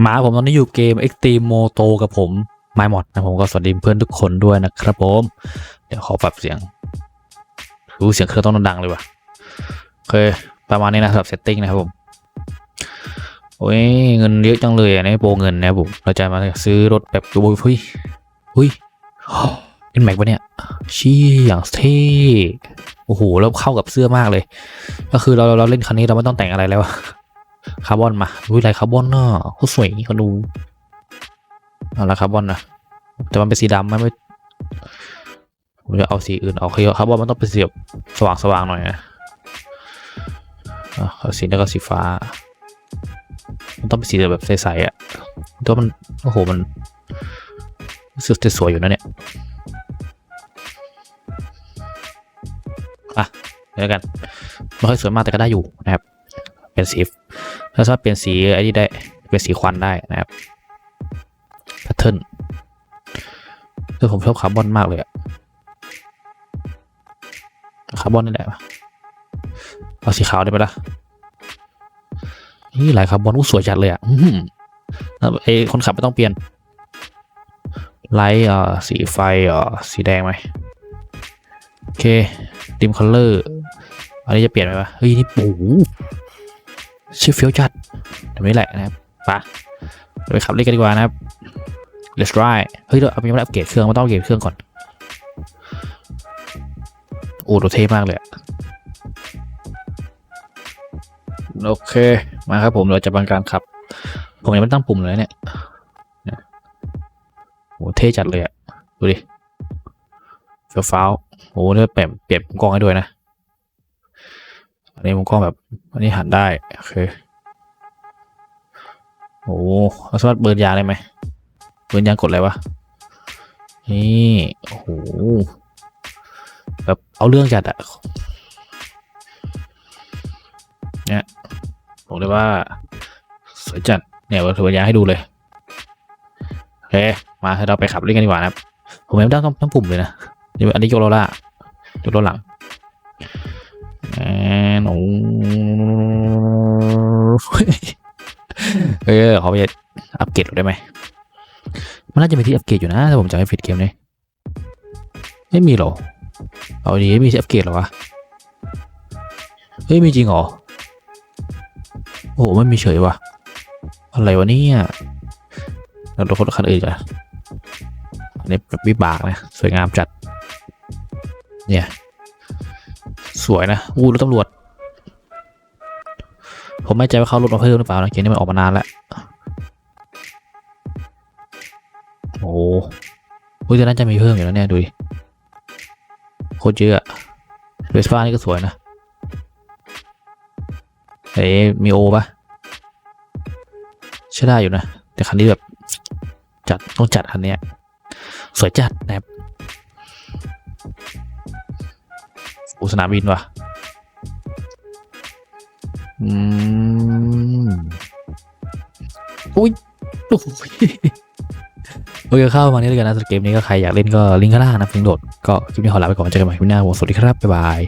หมาผมตอนนี้อยู่เกม Extreme Moto กับผมไมมอดนะผมก็สวัสดีเพื่อนทุกคนด้วยนะครับผม เดี๋ยวขอปรับเสียงรู้เสียงเครื่องต้องดังเลยว่ะโอเคประมาณนี้นะสำหรับเซตติ้งนะครับผม โอ้ยเงินเยอะจังเลยอะโปรเงินนะผมเราจะมาซื้อรถแบบโอ้ยเฮ้ยเฮ้ยเป็นแม็กปะเนี่ยชี้อย่างเท่โอ้โหแล้วเข้ากับเสื้อมากเลย ก็คือเราเราเราเล่นคันนี้เราไม่ต้องแต่งอะไรแล้ว คาร์บอนมาอุ้ยลายคาร์บอนเนาะโคตรสวยเขาดูเอาละคาร์บอนนะแต่มันเป็นสีดำไหมไม่ผมจะเอาสีอื่นเอาคือคาร์บอนมันต้องเป็นสีแบบสว่างสว่างๆหน่อยนะเอาสีนี้ก็สีฟ้า มันต้องเป็นสีแบบใสๆอะตัวมันโอ้โหมันรู้สึกจะสวยอยู่นะเนี่ยอะเดี๋ยวกันไม่ค่อยสวยมากแต่ก็ได้อยู่นะครับ เป็นสีถ้าสามารถเปลี่ยนสีไอ้นี่ได้เป็นสีควันได้นะครับแพทเทิร์นคือผมชอบคาร์บอนมากเลยอะคาร์บอนนี่แหละเอาสีขาวได้ไหมล่ะนี่หลายคาร์บอนอู้สวยจัดเลยอะอื้อหือแล้วไอ้คนขับไม่ต้องเปลี่ยนไลท์อ่าสีไฟอ่าสีแดงไหมโอเคดิมคัลเลอร์อันนี้จะเปลี่ยนไหมวะเฮ้ยนี่ปู ชื่อเฟี้ยวจัดแบบนี้แหละนะครับไปะไปขับเล่นกันดีกว่านะครับ let's try เฮ้ยเราเอาไปยังไม่อัปเกรดเครื่องมาต้องอัปเกรดเครื่องก่อนโอ้โหเท่มากเลยโอเค มาครับผมเราจะบังการขับ ผมยังไม่ตั้งปุ่มเลยเนี่ยโอ้เท่จัดเลยอะดูดิเฟี้ยวฟ้าวโอ้เนี่ยเปลี่ยนเปลี่ยนกล้องให้ด้วยนะ อันนี้มุมกล้องแบบอันนี้หันได้โอเคโอ้เราสามารถเบิร์นยางได้ไหมเบิร์นยางกดอะไรวะนี่โอ้โหแบบเอาเรื่องจัดอะเนี่ยบอกเลยว่าสวยจัดเนี่ยเราเบิร์นยางให้ดูเลยโอเคมาให้เราไปขับเล่นกันดีกว่านะครับผมยังไม่ต้องต้องปุ่มเลยนะอันนี้ยกโรล่ายกโรหลัง โอ้เออขอไปอัปเกรดได้ไหมมันน่าจะมีที่อัปเกรดอยู่นะถ้าผมจำไม่ผิดเกมนี้ไม่มีหรอเอาดีมีที่อัปเกรดหรอวะเฮ้ยมีจริงเหรอโอ้โหไม่มีเฉยวะอะไรวะเนี่ยเราดูคนคันอื่นกันอันนี้แบบวิบากนะสวยงามจัด เนี่ย สวยนะอู้รถตำรวจ ผมไม่ใจว่าเขาลดมาเพิ่มหรือเปล่านะเกมนี้มันออกมานานแล้วโอ้โหอุ้ยแต่น่าจะมีเพิ่มอยู่แล้วเนี่ยดูดิโคตรเยอะเวสป้านี่ก็สวยนะเอ้ยมีโอปะใช่ได้อยู่นะ แต่คันนี้แบบจัดต้องจัดคันนี้สวยจัดนะครับอุสนามบินว่ะ อืมอุ้ยโอ้ยโอเคเข้ามานี้เลยกันนะสำหรับเกมนี้ก็ใครอยากเล่นก็ลิงก์ข้างล่างนะเพียงโหลดก็คลิปนี้ขอลาไปก่อนเจอกันใหม่คลิปหน้าผมสวัสดีครับบ๊ายบาย